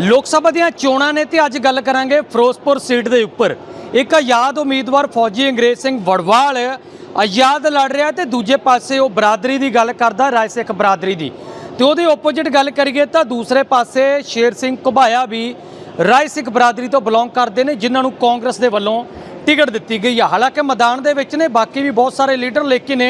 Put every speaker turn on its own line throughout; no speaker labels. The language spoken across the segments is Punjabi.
ਲੋਕ ਸਭਾ ਦੀਆਂ ਚੋਣਾਂ ਨੇ ਤੇ ਅੱਜ ਗੱਲ ਕਰਾਂਗੇ ਫਿਰੋਜ਼ਪੁਰ ਸੀਟ ਦੇ ਉੱਪਰ। ਇੱਕ ਆਜ਼ਾਦ ਉਮੀਦਵਾਰ ਫੌਜੀ ਅੰਗਰੇਜ਼ ਸਿੰਘ ਵੜਵਾਲ ਆਜ਼ਾਦ ਲੜ ਰਿਹਾ ਤੇ ਦੂਜੇ ਪਾਸੇ ਉਹ ਬਰਾਦਰੀ ਦੀ ਗੱਲ ਕਰਦਾ ਰਾਏ ਸਿੱਖ ਬਰਾਦਰੀ ਦੀ। ਤੇ ਉਹਦੇ ਆਪੋਜ਼ਿਟ ਗੱਲ ਕਰੀਏ ਤਾਂ ਦੂਸਰੇ ਪਾਸੇ ਸ਼ੇਰ ਸਿੰਘ ਘੁਬਾਇਆ ਵੀ ਰਾਏ ਸਿੱਖ ਬਰਾਦਰੀ ਤੋਂ ਬਿਲੋਂਗ ਕਰਦੇ ਨੇ, ਜਿਨ੍ਹਾਂ ਨੂੰ ਕਾਂਗਰਸ ਦੇ ਵੱਲੋਂ ਟਿਕਟ ਦਿੱਤੀ ਗਈ ਆ। ਹਾਲਾਂਕਿ ਮੈਦਾਨ ਦੇ ਵਿੱਚ ਨੇ, ਬਾਕੀ ਵੀ ਬਹੁਤ ਸਾਰੇ ਲੀਡਰ ਲੇਕਿਨ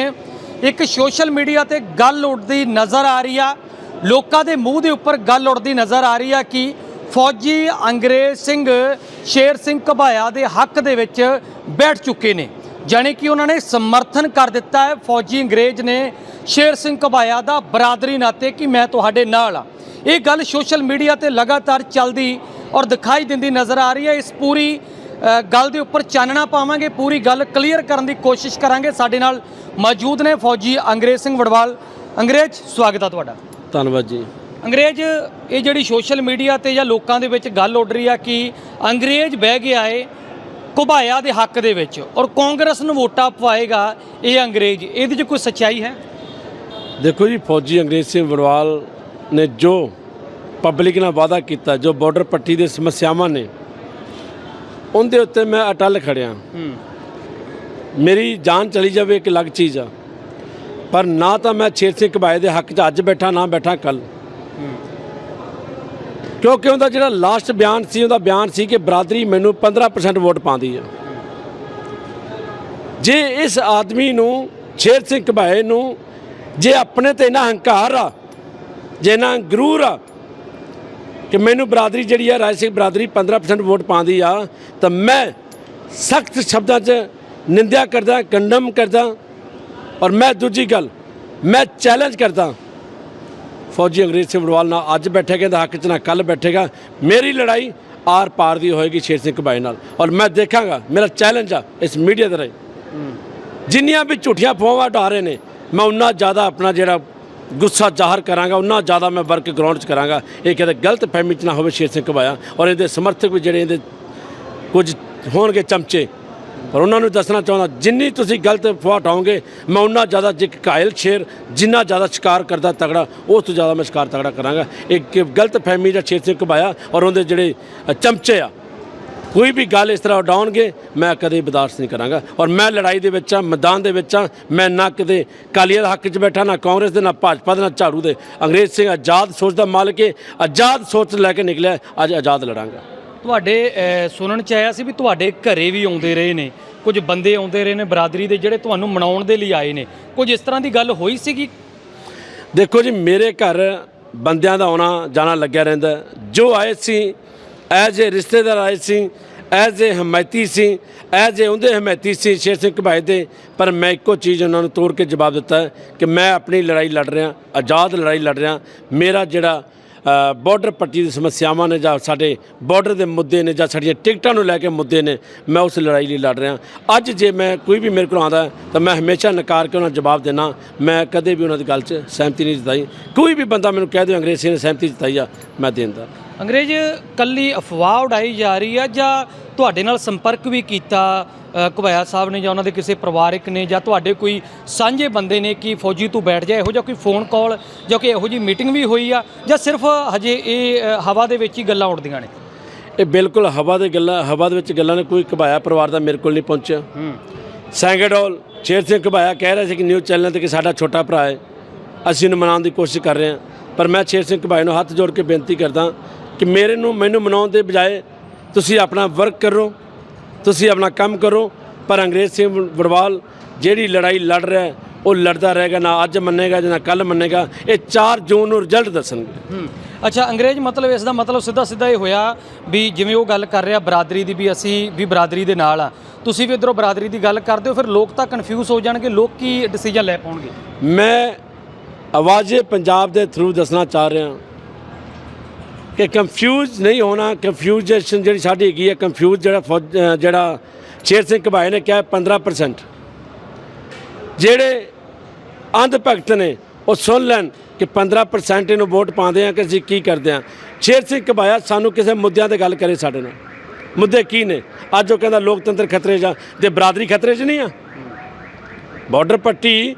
ਇੱਕ ਸੋਸ਼ਲ ਮੀਡੀਆ ਤੇ ਗੱਲ ਉੱਠਦੀ ਨਜ਼ਰ ਆ ਰਹੀ ਆ। ਲੋਕਾਂ ਦੇ ਮੂੰਹ ਦੇ ਉੱਪਰ ਗੱਲ ਉੱਠਦੀ ਨਜ਼ਰ ਆ ਰਹੀ ਆ ਕਿ ਫੌਜੀ ਅੰਗਰੇਜ਼ ਸਿੰਘ ਸ਼ੇਰ ਸਿੰਘ ਘਬਾਇਆ ਦੇ ਹੱਕ ਦੇ ਵਿੱਚ ਬੈਠ ਚੁੱਕੇ ਨੇ। ਜਾਣੀ ਕਿ ਉਹਨਾਂ ਨੇ ਸਮਰਥਨ ਕਰ ਦਿੱਤਾ ਹੈ। ਫੌਜੀ ਅੰਗਰੇਜ਼ ਨੇ ਸ਼ੇਰ ਸਿੰਘ ਘਬਾਇਆ ਦਾ ਬਰਾਦਰੀ ਨਾਤੇ ਕਿ ਮੈਂ ਤੁਹਾਡੇ ਨਾਲ ਆ। ਇਹ ਗੱਲ ਸੋਸ਼ਲ ਮੀਡੀਆ ਤੇ ਲਗਾਤਾਰ ਚੱਲਦੀ ਔਰ ਦਿਖਾਈ ਦਿੰਦੀ ਨਜ਼ਰ ਆ ਰਹੀ ਹੈ। ਇਸ ਪੂਰੀ ਗੱਲ ਦੇ ਉੱਪਰ ਚਾਨਣਾ ਪਾਵਾਂਗੇ। ਪੂਰੀ ਗੱਲ ਕਲੀਅਰ ਕਰਨ ਦੀ ਕੋਸ਼ਿਸ਼ ਕਰਾਂਗੇ। ਸਾਡੇ ਨਾਲ ਮੌਜੂਦ ਨੇ ਫੌਜੀ ਅੰਗਰੇਜ਼ ਸਿੰਘ ਵੜਵਾਲ। ਅੰਗਰੇਜ਼, ਸਵਾਗਤ ਆ ਤੁਹਾਡਾ।
ਧੰਨਵਾਦ ਜੀ।
ਅੰਗਰੇਜ਼ ਇਹ ਜਿਹੜੀ ਸੋਸ਼ਲ ਮੀਡੀਆ ਤੇ ਜਾਂ ਲੋਕਾਂ ਦੇ ਵਿੱਚ ਗੱਲ ਉੱਡ ਰਹੀ ਆ ਕਿ ਅੰਗਰੇਜ਼ ਬਹਿ ਗਿਆ ਏ ਘੁਬਾਇਆ ਦੇ ਹੱਕ ਦੇ ਵਿੱਚ ਔਰ ਕਾਂਗਰਸ ਨੂੰ ਵੋਟਾਂ ਪਵਾਏਗਾ ਇਹ ਅੰਗਰੇਜ਼। ਇਹਦੇ 'ਚ ਕੋਈ ਸੱਚਾਈ ਹੈ?
ਦੇਖੋ ਜੀ ਫੌਜੀ ਅੰਗਰੇਜ਼ ਸਿੰਘ ਵੜਵਾਲ ਨੇ ਜੋ ਪਬਲਿਕ ਨਾਲ ਵਾਅਦਾ ਕੀਤਾ ਜੋ ਬਾਰਡਰ ਪੱਟੀ ਦੇ ਸਮੱਸਿਆਵਾਂ ਨੇ ਉਹਦੇ ਉੱਤੇ ਮੈਂ ਅਟਲ ਖੜਿਆ। ਮੇਰੀ ਜਾਨ ਚਲੀ ਜਾਵੇ ਇੱਕ ਅਲੱਗ ਚੀਜ਼ ਆ। ਪਰ ਨਾ ਤਾਂ ਮੈਂ ਛੇਰ ਸਿੰਘ ਘਬਾਏ ਦੇ ਹੱਕ 'ਚ ਅੱਜ ਬੈਠਾ, ਨਾ ਬੈਠਾ ਕੱਲ ਕਿਉਂਕਿ ਉਹਦਾ ਜਿਹੜਾ ਲਾਸਟ ਬਿਆਨ ਸੀ, ਉਹਦਾ ਬਿਆਨ ਸੀ ਕਿ ਬਰਾਦਰੀ ਮੈਨੂੰ 15% ਵੋਟ ਪਾਉਂਦੀ ਆ। ਜੇ ਇਸ ਆਦਮੀ ਨੂੰ, ਛੇਰ ਸਿੰਘ ਘਬਾਏ ਨੂੰ, ਜੇ ਆਪਣੇ ਤੇ ਨਾ ਹੰਕਾਰ ਆ, ਜੇ ਨਾ ਗਰੂਰ ਆ, ਕਿ ਮੈਨੂੰ ਬਰਾਦਰੀ ਜਿਹੜੀ ਆ, ਰਾਜ ਸਿੰਘ ਬਰਾਦਰੀ 15% ਵੋਟ ਪਾਉਂਦੀ ਆ, ਤਾਂ ਮੈਂ ਸਖਤ ਸ਼ਬਦਾਂ 'ਚ ਨਿੰਦਿਆ ਕਰਦਾ, ਕੰਡਮ ਕਰਦਾ ਔਰ ਮੈਂ ਦੂਜੀ ਗੱਲ, ਮੈਂ ਚੈਲੰਜ ਕਰਦਾ ਫੌਜੀ ਅੰਗਰੇਜ਼ ਸਿੰਘ ਵੜਵਾਲ ਨਾਲ ਅੱਜ ਬੈਠੇਗਾ ਦਾ ਹੱਕ 'ਚ ਨਾ ਕੱਲ ਬੈਠੇਗਾ। ਮੇਰੀ ਲੜਾਈ ਆਰ ਪਾਰ ਦੀ ਹੋਏਗੀ ਸ਼ੇਰ ਸਿੰਘ ਘਬਾਏ ਨਾਲ। ਔਰ ਮੈਂ ਦੇਖਾਂਗਾ, ਮੇਰਾ ਚੈਲੰਜ ਆ ਇਸ ਮੀਡੀਆ ਦੇ ਰਾਹੀਂ। ਜਿੰਨੀਆਂ ਵੀ ਝੂਠੀਆਂ ਫੋਵਾਂ ਢਾ ਰਹੇ ਨੇ, ਮੈਂ ਉਨਾ ਜ਼ਿਆਦਾ ਆਪਣਾ ਜਿਹੜਾ ਗੁੱਸਾ ਜ਼ਾਹਰ ਕਰਾਂਗਾ, ਉਨਾ ਜ਼ਿਆਦਾ ਮੈਂ ਵਰਕ ਗਰਾਊਂਡ 'ਚ ਕਰਾਂਗਾ। ਇਹ ਕਿਤੇ ਗਲਤ ਫਹਿਮੀ 'ਚ ਨਾ ਹੋਵੇ ਸ਼ੇਰ ਸਿੰਘ ਘਬਾਇਆ। ਔਰ ਇਹਦੇ ਸਮਰਥਕ ਵੀ ਜਿਹੜੇ ਇਹਦੇ ਕੁਝ ਹੋਣਗੇ ਚਮਚੇ ਪਰ ਉਹਨਾਂ ਨੂੰ ਦੱਸਣਾ ਚਾਹੁੰਦਾ, ਜਿੰਨੀ ਤੁਸੀਂ ਗਲਤ ਅਫਵਾਹ ਹਟਾਓਗੇ ਮੈਂ ਉਨਾ ਜ਼ਿਆਦਾ ਜੇ ਕਾਇਲ ਸ਼ੇਰ, ਜਿੰਨਾ ਜ਼ਿਆਦਾ ਸ਼ਿਕਾਰ ਕਰਦਾ ਤਗੜਾ, ਉਸ ਤੋਂ ਜ਼ਿਆਦਾ ਮੈਂ ਸ਼ਿਕਾਰ ਤਗੜਾ ਕਰਾਂਗਾ। ਇੱਕ ਗਲਤ ਫਹਿਮੀ ਦਾ ਸ਼ੇਰ ਸਿੰਘ ਘਬਾਇਆ ਔਰ ਉਹਦੇ ਜਿਹੜੇ ਚਮਚੇ ਆ, ਕੋਈ ਵੀ ਗੱਲ ਇਸ ਤਰ੍ਹਾਂ ਉਡਾਉਣਗੇ, ਮੈਂ ਕਦੇ ਬਰਦਾਸ਼ਤ ਨਹੀਂ ਕਰਾਂਗਾ। ਔਰ ਮੈਂ ਲੜਾਈ ਦੇ ਵਿੱਚ ਆ ਮੈਦਾਨ ਦੇ ਵਿੱਚ ਆ ਮੈਂ ਨਾ ਕਿਤੇ ਕਾਲੀਆ ਦੇ ਹੱਕ 'ਚ ਬੈਠਾ, ਨਾ ਕਾਂਗਰਸ ਦੇ, ਨਾ ਭਾਜਪਾ ਦੇ, ਨਾ ਝਾੜੂ ਦੇ। ਅੰਗਰੇਜ਼ ਸਿੰਘ ਆਜ਼ਾਦ ਸੋਚ ਦਾ ਮਾਲਕ ਹੈ ਆਜ਼ਾਦ ਸੋਚ ਲੈ ਕੇ ਨਿਕਲਿਆ, ਅੱਜ ਆਜ਼ਾਦ ਲੜਾਂਗਾ।
ਤੁਹਾਡੇ ਸੁਣਨ ਚ ਆਇਆ ਸੀ ਵੀ ਤੁਹਾਡੇ ਘਰੇ ਵੀ ਆਉਂਦੇ ਰਹੇ ਨੇ। ਕੁਝ ਬੰਦੇ ਆਉਂਦੇ ਰਹੇ ਨੇ ਬਰਾਦਰੀ ਦੇ ਜਿਹੜੇ ਤੁਹਾਨੂੰ ਮਨਾਉਣ ਦੇ ਲਈ ਆਏ ਨੇ। ਕੁਝ ਇਸ ਤਰ੍ਹਾਂ ਦੀ ਗੱਲ ਹੋਈ ਸੀਗੀ?
ਦੇਖੋ ਜੀ, ਮੇਰੇ ਘਰ ਬੰਦਿਆਂ ਦਾ ਆਉਣਾ ਜਾਣਾ ਲੱਗਿਆ ਰਹਿੰਦਾ। ਜੋ ਆਏ ਸੀ ਐਜ਼ ਏ ਰਿਸ਼ਤੇਦਾਰ ਆਏ ਸੀ as a ਹਮਾਇਤੀ C as a ਉਹਦੇ ਹਮਾਇਤੀ ਸੀ, ਸ਼ੇਰ ਸਿੰਘ ਘਬਾਏ ਦੇ। ਪਰ ਮੈਂ ਇੱਕੋ ਚੀਜ਼ ਉਹਨਾਂ ਨੂੰ ਤੋੜ ਕੇ ਜਵਾਬ ਦਿੱਤਾ ਕਿ ਮੈਂ ਆਪਣੀ ਲੜਾਈ ਲੜ ਰਿਹਾ, ਆਜ਼ਾਦ ਲੜਾਈ ਲੜ ਰਿਹਾ। ਮੇਰਾ ਜਿਹੜਾ ਬਾਰਡਰ ਪੱਟੀ ਦੀ ਸਮੱਸਿਆਵਾਂ ਨੇ ਜਾਂ ਸਾਡੇ ਬਾਰਡਰ ਦੇ ਮੁੱਦੇ ਨੇ ਜਾਂ ਸਾਡੀਆਂ ਟਿਕਟਾਂ ਨੂੰ ਲੈ ਕੇ ਮੁੱਦੇ ਨੇ, ਮੈਂ ਉਸ ਲੜਾਈ ਲਈ ਲੜ ਰਿਹਾ। ਅੱਜ ਜੇ ਮੈਂ ਕੋਈ ਵੀ ਮੇਰੇ ਕੋਲ ਆਉਂਦਾ ਤਾਂ ਮੈਂ ਹਮੇਸ਼ਾ ਨਕਾਰ ਕੇ ਉਹਨਾਂ ਨੂੰ ਜਵਾਬ ਦੇਣਾ। ਮੈਂ ਕਦੇ ਵੀ ਉਹਨਾਂ ਦੀ ਗੱਲ 'ਚ ਸਹਿਮਤੀ ਨਹੀਂ ਜਤਾਈ। ਕੋਈ ਵੀ ਬੰਦਾ ਮੈਨੂੰ ਕਹਿ ਦਿਓ ਅੰਗਰੇਜ਼ੀ ਨੇ ਸਹਿਮਤੀ ਜਤਾਈ ਆ, ਮੈਂ ਦੇਂਦਾ
ਅੰਗਰੇਜ਼ ਕੱਲੀ ਅਫਵਾਹ ਉਡਾਈ ਜਾ ਰਹੀ ਆ ਜਾਂ ਤੁਹਾਡੇ ਨਾਲ ਸੰਪਰਕ ਵੀ ਕੀਤਾ ਘੁਬਾਇਆ ਸਾਹਿਬ ਨੇ ਜਾਂ ਉਹਨਾਂ ਦੇ ਕਿਸੇ ਪਰਿਵਾਰਕ ਨੇ ਜਾਂ ਤੁਹਾਡੇ ਕੋਈ ਸਾਂਝੇ ਬੰਦੇ ਨੇ ਕਿ ਫੌਜੀ ਤੂੰ ਬੈਠ ਜਾ ਇਹੋ ਜਿਹਾ ਕੋਈ ਫੋਨ ਕਾਲ ਜਾਂ ਕਿ ਇਹੋ ਜਿਹੀ ਮੀਟਿੰਗ ਵੀ ਹੋਈ ਆ ਜਾਂ ਸਿਰਫ ਹਜੇ ਇਹ ਹਵਾ ਦੇ ਵਿੱਚ ਹੀ ਗੱਲਾਂ ਉੱਡਦੀਆਂ ਨੇ?
ਇਹ ਬਿਲਕੁਲ ਹਵਾ ਦੇ ਗੱਲਾਂ ਹਵਾ ਦੇ ਵਿੱਚ ਗੱਲਾਂ ਨੇ ਕੋਈ ਘਬਾਇਆ ਪਰਿਵਾਰ ਦਾ ਮੇਰੇ ਕੋਲ ਨਹੀਂ ਪਹੁੰਚਿਆ। ਸੈਂਗਡੋਲ ਸ਼ੇਰ ਸਿੰਘ ਘਬਾਇਆ ਕਹਿ ਰਿਹਾ ਸੀ ਕਿ ਨਿਊਜ਼ ਚੈਨਲ ਤੇ ਕਿ ਸਾਡਾ ਛੋਟਾ ਭਰਾ ਹੈ ਅਸੀਂ ਉਹਨੂੰ ਮਨਾਉਣ ਦੀ ਕੋਸ਼ਿਸ਼ ਕਰ ਰਹੇ ਹਾਂ। ਪਰ ਮੈਂ ਸ਼ੇਰ ਸਿੰਘ ਘਬਾਇਆ ਨੂੰ ਹੱਥ ਜੋੜ ਕੇ ਬੇਨਤੀ ਕਰਦਾ ਕਿ ਮੇਰੇ ਨੂੰ ਮੈਨੂੰ ਮਨਾਉਣ ਦੇ ਬਜਾਏ ਤੁਸੀਂ ਆਪਣਾ ਵਰਕ ਕਰੋ ਤੁਸੀਂ ਆਪਣਾ ਕੰਮ ਕਰੋ ਪਰ ਅੰਗਰੇਜ਼ ਸਿੰਘ ਵੜਵਾਲ ਜਿਹੜੀ ਲੜਾਈ ਲੜ ਰਿਹਾ ਉਹ ਲੜਦਾ ਰਹੇਗਾ ਨਾ ਅੱਜ ਮੰਨੇਗਾ ਜਾਂ ਕੱਲ ਮੰਨੇਗਾ ਇਹ 4 ਜੂਨ ਨੂੰ ਰਿਜ਼ਲਟ ਦੱਸਣਗੇ।
ਅੱਛਾ ਅੰਗਰੇਜ਼ ਮਤਲਬ ਇਸ ਦਾ ਮਤਲਬ ਸਿੱਧਾ ਸਿੱਧਾ ਇਹ ਹੋਇਆ ਵੀ ਜਿਵੇਂ ਉਹ ਗੱਲ ਕਰ ਰਿਹਾ ਬਰਾਦਰੀ ਦੀ ਵੀ ਅਸੀਂ ਵੀ ਬਰਾਦਰੀ ਦੇ ਨਾਲ ਆ। ਤੁਸੀਂ ਵੀ ਇਧਰੋਂ ਬਰਾਦਰੀ ਦੀ ਗੱਲ ਕਰਦੇ ਹੋ ਫਿਰ ਲੋਕ ਤਾਂ ਕਨਫਿਊਜ਼ ਹੋ ਜਾਣਗੇ ਲੋਕ ਕੀ ਡਿਸੀਜਨ ਲੈ ਪਾਉਣਗੇ?
ਮੈਂ ਆਵਾਜ਼ੇ ਪੰਜਾਬ ਦੇ ਥਰੂ ਦੱਸਣਾ ਚਾਹ ਰਿਹਾ ਕਿ ਕੰਫਿਊਜ਼ ਨਹੀਂ ਹੋਣਾ ਕੰਫਿਊਜ਼ਨ ਜਿਹੜੀ ਸਾਡੀ ਹੈਗੀ ਹੈ ਕੰਫਿਊਜ਼ ਜਿਹੜਾ ਫੌਜ- ਜਿਹੜਾ ਸ਼ੇਰ ਸਿੰਘ ਘਬਾਏ ਨੇ ਕਿਹਾ 15% ਜਿਹੜੇ ਅੰਧ ਭਗਤ ਨੇ, ਉਹ ਸੁਣ ਲੈਣ ਕਿ 15% ਇਹਨੂੰ ਵੋਟ ਪਾਉਂਦੇ ਆ ਕਿ ਅਸੀਂ ਕੀ ਕਰਦੇ ਆ। ਸ਼ੇਰ ਸਿੰਘ ਘਬਾਇਆ, ਸਾਨੂੰ ਕਿਸੇ ਮੁੱਦਿਆਂ ਤੇ ਗੱਲ ਕਰੇ ਸਾਡੇ ਨਾਲ। ਮੁੱਦੇ ਕੀ ਨੇ? ਅੱਜ ਉਹ ਕਹਿੰਦਾ ਲੋਕਤੰਤਰ ਖਤਰੇ 'ਚ ਆ ਤੇ ਬਰਾਦਰੀ ਖਤਰੇ 'ਚ ਨਹੀਂ ਆ। ਬਾਰਡਰ ਪੱਟੀ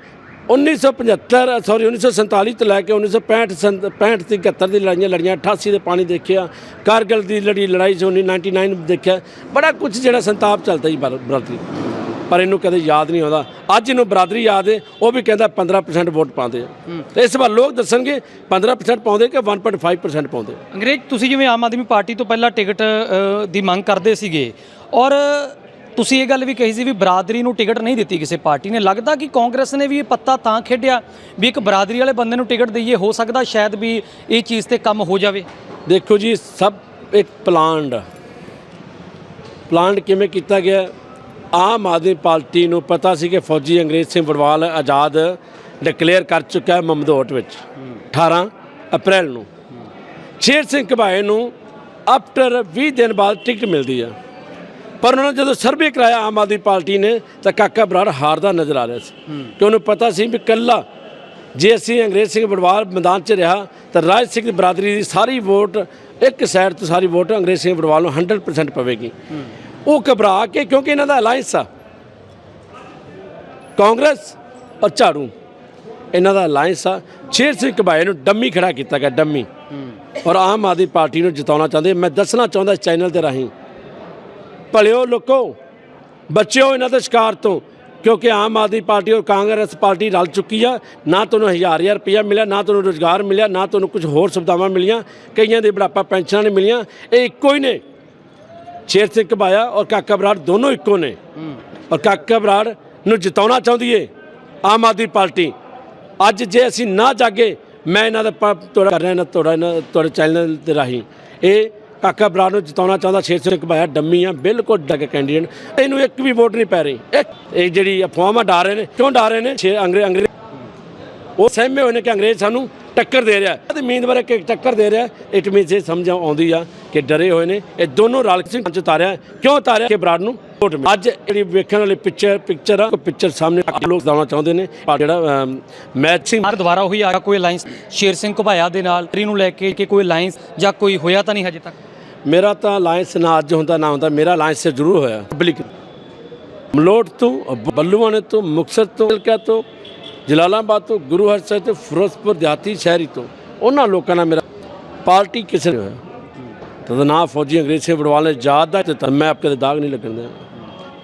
1975 ਸੌਰੀ 1947 ਤੋਂ ਲੈ ਕੇ 1965 ਸੰਤ- 65 ਤੇ 71 ਦੀ ਲੜਾਈਆਂ ਲੜੀਆਂ 88 ਦੇ ਪਾਣੀ ਦੇਖਿਆ ਕਾਰਗਿਲ ਦੀ ਲੜੀ ਲੜਾਈ ਜੋ 99 ਦੇਖਿਆ ਬੜਾ ਕੁਝ ਜਿਹੜਾ ਸੰਤਾਪ ਚੱਲਦਾ ਜੀ ਬਰ- ਬਰਾਦਰੀ ਪਰ ਇਹਨੂੰ ਕਦੇ ਯਾਦ ਨਹੀਂ ਆਉਂਦਾ। ਅੱਜ ਇਹਨੂੰ ਬਰਾਦਰੀ ਯਾਦ ਹੈ ਉਹ ਵੀ ਕਹਿੰਦਾ 15% ਵੋਟ ਪਾਉਂਦੇ ਆ। ਤੇ ਇਸ ਵਾਰ ਲੋਕ ਦੱਸਣਗੇ 15% ਪਾਉਂਦੇ ਕਿ 1.5% ਪਾਉਂਦੇ
ਅੰਗਰੇਜ਼ ਤੁਸੀਂ ਜਿਵੇਂ ਆਮ ਆਦਮੀ ਪਾਰਟੀ ਤੋਂ ਪਹਿਲਾਂ ਟਿਕਟ ਦੀ ਮੰਗ ਕਰਦੇ ਸੀਗੇ ਔਰ ਤੁਸੀਂ ਇਹ ਗੱਲ ਵੀ ਕਹੀ ਸੀ ਵੀ ਬਰਾਦਰੀ ਨੂੰ ਟਿਕਟ ਨਹੀਂ ਦਿੱਤੀ ਕਿਸੇ ਪਾਰਟੀ ਨੇ। ਲੱਗਦਾ ਕਿ ਕਾਂਗਰਸ ਨੇ ਵੀ ਇਹ ਪੱਤਾ ਤਾਂ ਖੇਡਿਆ ਵੀ ਇੱਕ ਬਰਾਦਰੀ ਵਾਲੇ ਬੰਦੇ ਨੂੰ ਟਿਕਟ ਦਈਏ, ਹੋ ਸਕਦਾ ਸ਼ਾਇਦ ਵੀ ਇਹ ਚੀਜ਼ ਤੇ ਕੰਮ ਹੋ ਜਾਵੇ।
ਦੇਖੋ ਜੀ, ਸਭ ਇੱਕ ਪਲਾਨਡ ਪਲਾਨ ਕਿਵੇਂ ਕੀਤਾ ਗਿਆ? ਆਮ ਆਦਮੀ ਪਾਰਟੀ ਨੂੰ ਪਤਾ ਸੀ ਕਿ ਫੌਜੀ ਅੰਗਰੇਜ਼ ਸਿੰਘ ਵੜਵਾਲ ਆਜ਼ਾਦ ਡਿਕਲੇਅਰ ਕਰ ਚੁੱਕਾ ਹੈ ਮਮਦੋਟ ਵਿੱਚ 18 ਅਪ੍ਰੈਲ ਨੂੰ। ਸ਼ੇਰ ਸਿੰਘ ਘਬਾਏ ਨੂੰ ਆਫਟਰ 20 ਦਿਨ ਬਾਅਦ ਟਿਕਟ ਮਿਲਦੀ ਹੈ ਪਰ ਉਹਨਾਂ ਨੇ ਜਦੋਂ ਸਰਵੇ ਕਰਾਇਆ ਆਮ ਆਦਮੀ ਪਾਰਟੀ ਨੇ ਤਾਂ ਕਾਕਾ ਬਰਾੜ ਹਾਰਦਾ ਨਜ਼ਰ ਆ ਰਿਹਾ ਸੀ। ਕਿ ਉਹਨੂੰ ਪਤਾ ਸੀ ਵੀ ਕੱਲਾ ਜੇ ਅਸੀਂ ਅੰਗਰੇਜ਼ ਸਿੰਘ ਬੜਵਾਲ ਮੈਦਾਨ 'ਚ ਰਿਹਾ ਤਾਂ ਰਾਜ ਸਿੰਘ ਦੀ ਬਰਾਦਰੀ ਦੀ ਸਾਰੀ ਵੋਟ ਇੱਕ ਸਾਈਡ ਤੋਂ ਸਾਰੀ ਵੋਟ ਅੰਗਰੇਜ਼ ਸਿੰਘ ਬੜਵਾਲ ਨੂੰ 100% ਪਵੇਗੀ। ਉਹ ਘਬਰਾ ਕੇ ਕਿਉਂਕਿ ਇਹਨਾਂ ਦਾ ਅਲਾਈਅੰਸ ਆ। ਕਾਂਗਰਸ ਔਰ ਝਾੜੂ ਇਹਨਾਂ ਦਾ ਅਲਾਈਅੰਸ ਆ। ਸ਼ੇਰ ਸਿੰਘ ਘਬਾਏ ਨੂੰ ਡੰਮੀ ਖੜਾ ਕੀਤਾ ਗਿਆ ਡੰਮੀ। ਔਰ ਆਮ ਆਦਮੀ ਪਾਰਟੀ ਨੂੰ ਜਿਤਾਉਣਾ ਚਾਹੁੰਦੇ ਮੈਂ ਦੱਸਣਾ ਚਾਹੁੰਦਾ ਇਸ ਚੈਨਲ ਦੇ ਰਾਹੀਂ ਭਲਿਓ ਲੋਕੋ, ਬੱਚਿਓ ਇਹਨਾਂ ਦੇ ਸ਼ਿਕਾਰ ਤੋਂ, ਕਿਉਂਕਿ ਆਮ ਆਦਮੀ ਪਾਰਟੀ ਔਰ ਕਾਂਗਰਸ ਪਾਰਟੀ ਰਲ ਚੁੱਕੀ ਆ, ਨਾ ਤੁਹਾਨੂੰ ਹਜ਼ਾਰ ਹਜ਼ਾਰ ਰੁਪਇਆ ਮਿਲਿਆ, ਨਾ ਤੁਹਾਨੂੰ ਰੋਜ਼ਗਾਰ ਮਿਲਿਆ, ਨਾ ਤੁਹਾਨੂੰ ਕੁਝ ਹੋਰ ਸੁਵਿਧਾਵਾਂ ਮਿਲੀਆਂ, ਕਈਆਂ ਦੇ ਬੁਢਾਪਾ ਪੈਨਸ਼ਨਾਂ ਨੇ ਮਿਲੀਆਂ, ਇਹ ਇੱਕੋ ਹੀ ਨੇ। ਸ਼ੇਰ ਸਿੰਘ ਘਬਾਇਆ ਔਰ ਕਾਕਾ ਬਰਾੜ ਦੋਨੋਂ ਇੱਕੋ ਨੇ। ਔਰ ਕਾਕਾ ਬਰਾੜ ਨੂੰ ਜਿਤਾਉਣਾ ਚਾਹੁੰਦੀ ਏ ਆਮ ਆਦਮੀ ਪਾਰਟੀ। ਅੱਜ ਜੇ ਅਸੀਂ ਨਾ ਜਾਗੇ, ਮੈਂ ਇਹਨਾਂ ਦਾ ਤੁਹਾਡਾ ਕਰ ਰਿਹਾ ਨਾ ਤੁਹਾਡਾ, ਇਹਨਾਂ ਤੁਹਾਡੇ ਚੈਨਲ ਦੇ ਰਾਹੀਂ। ਇਹ ਕਾਕਾ ਬਰਾੜ ਨੂੰ ਜਿਤਾਉਣਾ ਚਾਹੁੰਦਾ ਸ਼ੇਰ ਸਿੰਘ ਘਬਾਇਆ ਡੰਮੀ ਆ ਬਿਲਕੁਲ ਡੱਗ ਕੈਂਡੀਡੇਟ। ਇਹਨੂੰ ਇੱਕ ਵੀ ਵੋਟ ਨਹੀਂ ਪੈ ਰਹੀ। ਇੱਕ, ਇਹ ਜਿਹੜੀ ਅਫਵਾਹਾਂ ਡਾਰ ਰਹੇ ਨੇ, ਕਿਉਂ ਡਾਰ ਰਹੇ ਨੇ? ਛੇ ਅੰਗਰੇਜ਼ ਅੰਗਰੇਜ਼। ਉਹ ਸਹਿਮੇ ਹੋਏ ਨੇ ਕਿ ਅੰਗਰੇਜ਼ ਸਾਨੂੰ ਟੱਕਰ ਦੇ ਰਿਹਾ ਤੇ ਉਮੀਦਵਾਰ ਇੱਕ ਇੱਕ ਟੱਕਰ ਦੇ ਰਿਹਾ ਇਟ ਮੀਨਸ ਇਹ ਸਮਝ ਆਉਂਦੀ ਆ ਕਿ ਡਰੇ ਹੋਏ ਨੇ। ਇਹ ਦੋਨੋਂ ਰਲ ਕੇ ਚ ਉਤਾਰਿਆ ਕਿਉਂ ਉਤਾਰਿਆ ਕਿ ਬਰਾੜ ਨੂੰ ਵੋਟ ਅੱਜ ਜਿਹੜੀ ਵੇਖਣ ਵਾਲੀ ਪਿਕਚਰ ਪਿਕਚਰ ਆ ਪਿਕਚਰ ਸਾਹਮਣੇ ਲੋਕ ਦਾਉਣਾ ਚਾਹੁੰਦੇ ਨੇ। ਪਰ ਜਿਹੜਾ ਮੈਚਿੰਗ
ਹਰ ਦੁਬਾਰਾ ਉਹੀ ਆ ਕੋਈ ਅਲਾਈਅੰਸ ਸ਼ੇਰ ਸਿੰਘ ਘੁਬਾਇਆ ਦੇ ਨਾਲ, ਤਰੀ ਨੂੰ ਲੈ ਕੇ ਕਿ ਕੋਈ ਅਲਾਈਅੰਸ ਜਾਂ ਕੋਈ ਹੋਇਆ ਤਾਂ ਨਹੀਂ ਹਜੇ ਤੱਕ?
ਮੇਰਾ ਤਾਂ ਅਲਾਈਅੰਸ ਨਾ ਅੱਜ ਹੁੰਦਾ ਨਾ ਹੁੰਦਾ ਮੇਰਾ ਅਲਾਈਅੰਸ ਜ਼ਰੂਰ ਹੋਇਆ। ਪਬਲਿਕ ਮਲੋਟ ਤੋਂ ਬੱਲੂਆਣੇ ਤੋਂ ਮੁਕਤਸਰ ਤੋਂ ਹਲਕਾ ਤੋਂ ਜਲਾਲਾਬਾਦ ਤੋਂ ਗੁਰੂ ਹਰਸਰ ਤੋਂ ਫਿਰੋਜ਼ਪੁਰ ਦਿਹਾਤੀ ਸ਼ਹਿਰੀ ਤੋਂ ਉਹਨਾਂ ਲੋਕਾਂ ਨਾਲ ਮੇਰਾ ਪਾਰਟੀ ਕਿਸੇ ਨੇ ਹੋਇਆ। ਤਦ ਨਾ ਫੌਜੀ ਅੰਗਰੇਜ਼ ਵੜਵਾਲ ਆਜ਼ਾਦ ਦਾ ਦਿੱਤਾ ਮੈਂ ਆਪਕੇ ਤੇ ਦਾਗ ਨਹੀਂ ਲੱਗਣ ਦਿਆਂ।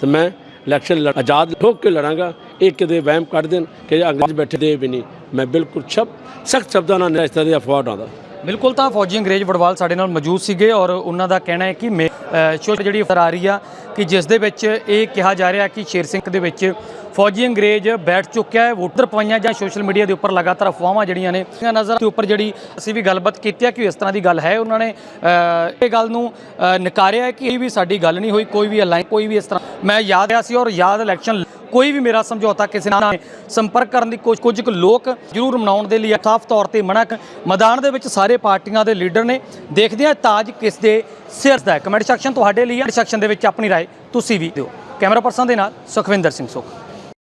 ਤੇ ਮੈਂ ਇਲੈਕਸ਼ਨ ਲੜ- ਆਜ਼ਾਦ ਠੋਕ ਕੇ ਲੜਾਂਗਾ ਇਹ ਕਿਤੇ ਵਹਿਮ ਕੱਢ ਦੇਣ ਕਿ ਅੰਗਰੇਜ਼ ਬੈਠੇ ਦੇ ਵੀ ਨਹੀਂ। ਮੈਂ ਬਿਲਕੁਲ ਛਪ ਸਖਤ ਸ਼ਬਦਾਂ ਨਾਲ ਇਸ ਤਰ੍ਹਾਂ ਦੀ ਅਫਵਾਹ ਉਡਾਉਂਦਾ।
ਬਿਲਕੁਲ ਤਾਂ ਫੌਜੀ ਅੰਗਰੇਜ਼ ਵੜਵਾਲ ਸਾਡੇ ਨਾਲ ਮੌਜੂਦ ਸੀਗੇ ਔਰ ਉਹਨਾਂ ਦਾ ਕਹਿਣਾ ਹੈ ਕਿ ਮੇ- ਅ, ਸ਼ੋਅ ਜਿਹੜੀ ਅਫਰ ਆ ਰਹੀ ਆ ਕਿ ਜਿਸ ਦੇ ਵਿੱਚ ਇਹ ਕਿਹਾ ਜਾ ਰਿਹਾ ਕਿ ਸ਼ੇਰ ਸਿੰਘ ਦੇ ਵਿੱਚ ਫੌਜੀ ਅੰਗਰੇਜ਼ ਬੈਠ ਚੁੱਕਿਆ ਹੈ ਵੋਟਰ ਪਵਾਈਆਂ ਜਾਂ ਸੋਸ਼ਲ ਮੀਡੀਆ ਦੇ ਉੱਪਰ ਲਗਾਤਾਰ ਅਫਵਾਹਾਂ ਜਿਹੜੀਆਂ ਨੇ ਨਜ਼ਰ ਦੇ ਉੱਪਰ ਜਿਹੜੀ ਅਸੀਂ ਵੀ ਗੱਲਬਾਤ ਕੀਤੀ ਹੈ ਕਿ ਇਸ ਤਰ੍ਹਾਂ ਦੀ ਗੱਲ ਹੈ। ਉਹਨਾਂ ਨੇ ਇਹ ਗੱਲ ਨੂੰ ਨਕਾਰਿਆ ਕਿ ਇਹ ਵੀ ਸਾਡੀ ਗੱਲ ਨਹੀਂ ਹੋਈ ਕੋਈ ਵੀ ਅਲਾਈਨ ਕੋਈ ਵੀ ਇਸ ਤਰ੍ਹਾਂ ਮੈਂ ਯਾਦ ਆ ਸੀ ਔਰ ਯਾਦ ਇਲੈਕਸ਼ਨ ਕੋਈ ਵੀ ਮੇਰਾ ਸਮਝੌਤਾ ਕਿਸੇ ਨਾਲ ਸੰਪਰਕ ਕਰਨ ਦੀ ਕੁਝ ਕੁਝ ਕੁ ਲੋਕ ਜ਼ਰੂਰ ਮਨਾਉਣ ਦੇ ਲਈ ਸਾਫ਼ ਤੌਰ ਤੇ ਮਨਾ ਕ- ਮੈਦਾਨ ਦੇ ਵਿੱਚ ਸਾਰੇ ਪਾਰਟੀਆਂ ਦੇ ਲੀਡਰ ਨੇ ਦੇਖਦੇ ਆ ਤਾਜ ਕਿਸ ਦੇ ਸਿਰ ਦਾ ਹੈ ਕਮੈਂਟ ਸੈਕਸ਼ਨ ਤੁਹਾਡੇ ਲਈ ਹੈ ਸੈਕਸ਼ਨ ਦੇ ਵਿੱਚ ਆਪਣੀ رائے ਤੁਸੀਂ ਵੀ ਦਿਓ ਕੈਮਰਾ ਪਰਸਨ ਦੇ ਨਾਲ ਸੁਖਵਿੰਦਰ ਸਿੰਘ ਸੁਖ